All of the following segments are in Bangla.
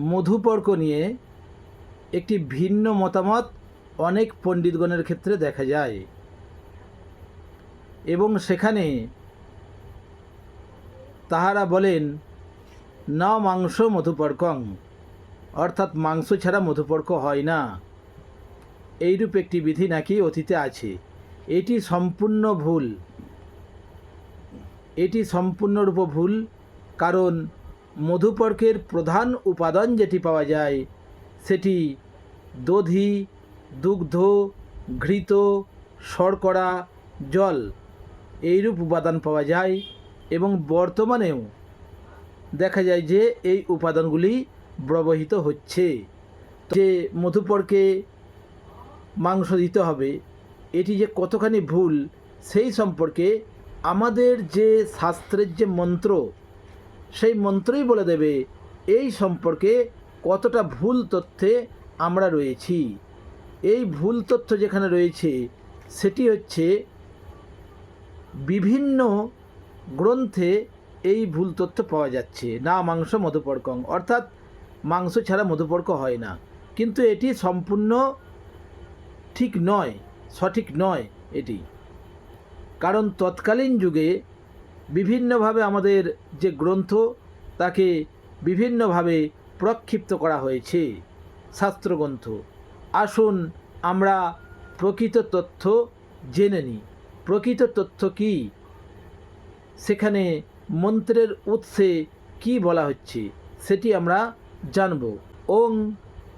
মধুপর্ক নিয়ে একটি ভিন্ন মতামত অনেক পণ্ডিতগণের ক্ষেত্রে দেখা যায়। এবং সেখানে তাহারা বলেন, না মাংস মধুপর্কং, অর্থাৎ মাংস ছাড়া মধুপর্ক হয় না। এইরূপ একটি বিধি নাকি অতীতে আছে। এটি সম্পূর্ণ ভুল। এটি সম্পূর্ণরূপ ভুল, কারণ মধুপর্কের প্রধান উপাদান যেটি পাওয়া যায়, সেটি দধি, দুগ্ধ, ঘৃত, শর্করা, জল এইরূপ উপাদান পাওয়া যায় এবং বর্তমানেও দেখা যায় যে এই উপাদানগুলি ব্যবহৃত হচ্ছে। যে মধুপর্কে মাংস দিতে হবে, এটি যে কতখানি ভুল, সেই সম্পর্কে আমাদের যে শাস্ত্রের যে মন্ত্র সেই মন্ত্রই বলে দেবে, এই সম্পর্কে কতটা ভুল তথ্যে আমরা রয়েছি। এই ভুল তথ্য যেখানে রয়েছে, সেটি হচ্ছে বিভিন্ন গ্রন্থে এই ভুল তথ্য পাওয়া যাচ্ছে। না মাংস মধুপর্কং অর্থাৎ মাংস ছাড়া মধুপর্ক হয় না। কিন্তু এটি সম্পূর্ণ ঠিক নয়, সঠিক নয় এটি। কারণ তৎকালীন যুগে বিভিন্নভাবে আমাদের যে গ্রন্থ, তাকে বিভিন্নভাবে প্রক্ষিপ্ত করা হয়েছে। শাস্ত্রগ্রন্থ। আসুন আমরা প্রকৃত তথ্য জেনে নিই। প্রকৃত তথ্য কি? সেখানে মন্ত্রের উৎসে কি বলা হচ্ছে, সেটি আমরা জানব। ওং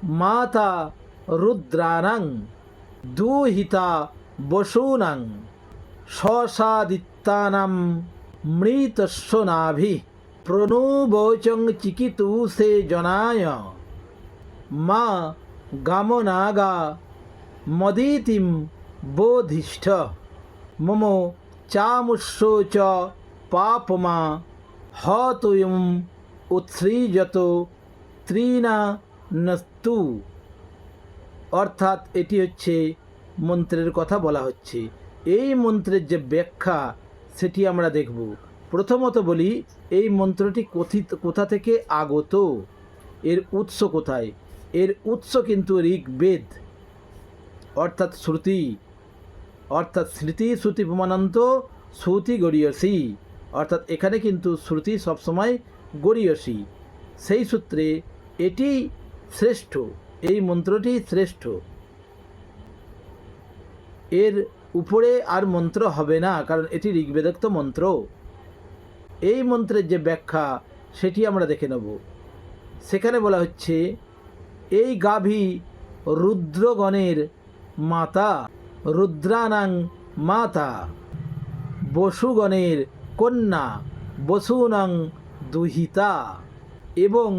মাতা রুদ্রানাং দুহিতা বসুনাং স্বসাদিত্যানাম মৃতস্ব নাভি প্রণুবচং চিকিতুষে জনায়। মা গামনাগা মদিতিম বোধিষ্ঠ। মম চামুষ্য চ পাপমা হতুয়ম উৎসৃজত ত্রিনা নস্তু। অর্থাৎ এটি হচ্ছে মন্ত্রের কথা বলা হচ্ছে। এই মন্ত্রের যে ব্যাখ্যা সেটি আমরা দেখব। প্রথমত বলি, এই মন্ত্রটি কথিত, কোথা থেকে আগত? এর উৎস কোথায়? এর উৎস কিন্তু ঋগ্বেদ, অর্থাৎ শ্রুতি, অর্থাৎ স্মৃতি শ্রুতি প্রমাণান্ত শ্রুতি গড়িয়সী, অর্থাৎ এখানে কিন্তু শ্রুতি সবসময় গড়িয়সী। সেই সূত্রে এটি শ্রেষ্ঠ, এই মন্ত্রটি শ্রেষ্ঠ। এর উপরে আর মন্ত্র হবে না, কারণ এটি ঋগ্বেদক্ত মন্ত্র। এই মন্ত্রের যে ব্যাখ্যা, সেটি আমরা দেখে নেব। সেখানে বলা হচ্ছে, এই গাভী রুদ্রগণের মাতা, রুদ্রানাং মাতা, বসুগণের কন্যা, বসুনাং দুহিতা এবং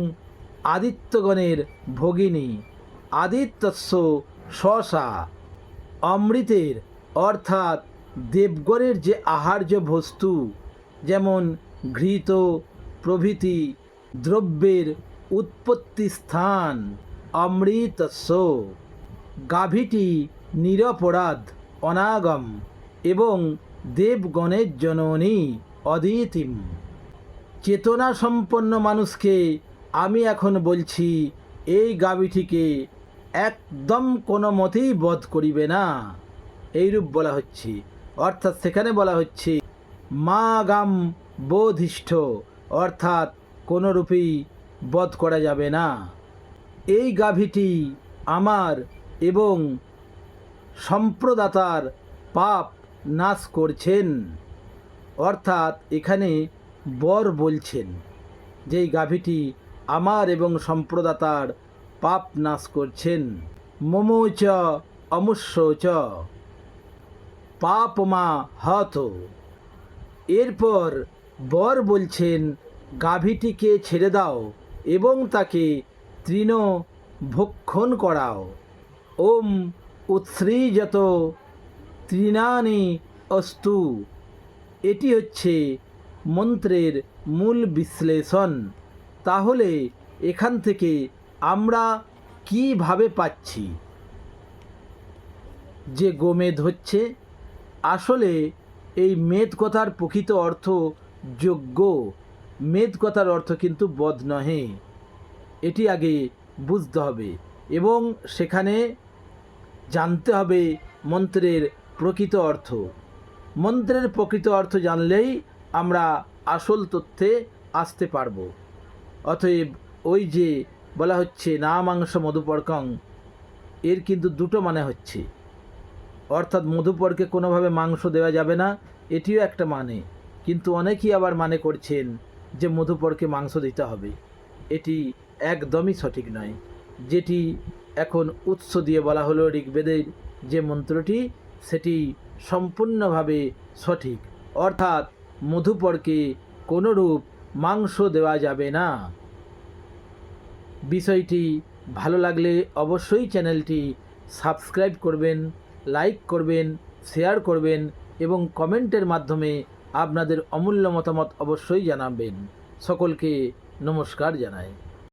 আদিত্যগণের ভগিনী, আদিত্যস্য শশা অমৃতের অর্থাৎ দেবগণের যে আহার্য বস্তু, যেমন ঘৃত, প্রভৃতি, দ্রব্যের উৎপত্তি স্থান, অমৃতস্য। গাভীটি নিরপরাধ, অনাগম এবং দেবগণের জননী অদিতিম। চেতনা সম্পন্ন মানুষকে আমি এখন বলছি, এই গাভীটিকে একদম কোনো মতেই বধ করিবে না। এইরূপ বলা হচ্ছে। অর্থাৎ সেখানে বলা হচ্ছে মা গাম বোধিষ্ঠ অর্থাৎ কোনোরূপেই বধ করা যাবে না। এই গাভীটি আমার এবং সম্প্রদাতার পাপ নাশ করছেন। অর্থাৎ এখানে বর বলছেন যে এই গাভীটি আমার এবং সম্প্রদাতার পাপ নাশ করছেন। মমোচ অমুষ্য চ পাপমা হত। এরপর বর বলছেন, গাভীটিকে ছেড়ে দাও এবং তাকে তৃণ ভক্ষণ করাও। ওম উৎসৃজত তৃণানি অস্তু। এটি হচ্ছে মন্ত্রের মূল বিশ্লেষণ। তাহলে এখান থেকে আমরা কীভাবে পাচ্ছি? যে গোমেদ হচ্ছে আসলে এই মেদ কথার প্রকৃত অর্থ যোগ্য। মেদ কথার অর্থ কিন্তু বধ নহে। এটি আগে বুঝতে হবে এবং সেখানে জানতে হবে মন্ত্রের প্রকৃত অর্থ। মন্ত্রের প্রকৃত অর্থ জানলেই আমরা আসল তথ্যে আসতে পারব। অতএব ওই যে বলা হচ্ছে না মাংস মধুপর্কং এর কিন্তু দুটো মানে হচ্ছে। অর্থাৎ মধুপরকে কোনোভাবে মাংস দেওয়া যাবে না, এটিও একটা মানে। কিন্তু অনেকেই আবার মানে করছেন যে মধুপরকে মাংস দিতে হবে। এটি একদমই সঠিক নয়। যেটি এখন উৎস দিয়ে বলা হলো ঋগ্বেদের যে মন্ত্রটি, সেটি সম্পূর্ণভাবে সঠিক। অর্থাৎ মধুপরকে কোনোরূপ মাংস দেওয়া যাবে না। বিষয়টি ভালো লাগলে অবশ্যই চ্যানেলটি সাবস্ক্রাইব করবেন। লাইক করবেন, শেয়ার করবেন এবং কমেন্টের মাধ্যমে আপনাদের অমূল্য মতামত অবশ্যই জানাবেন। সকলকে নমস্কার জানাই।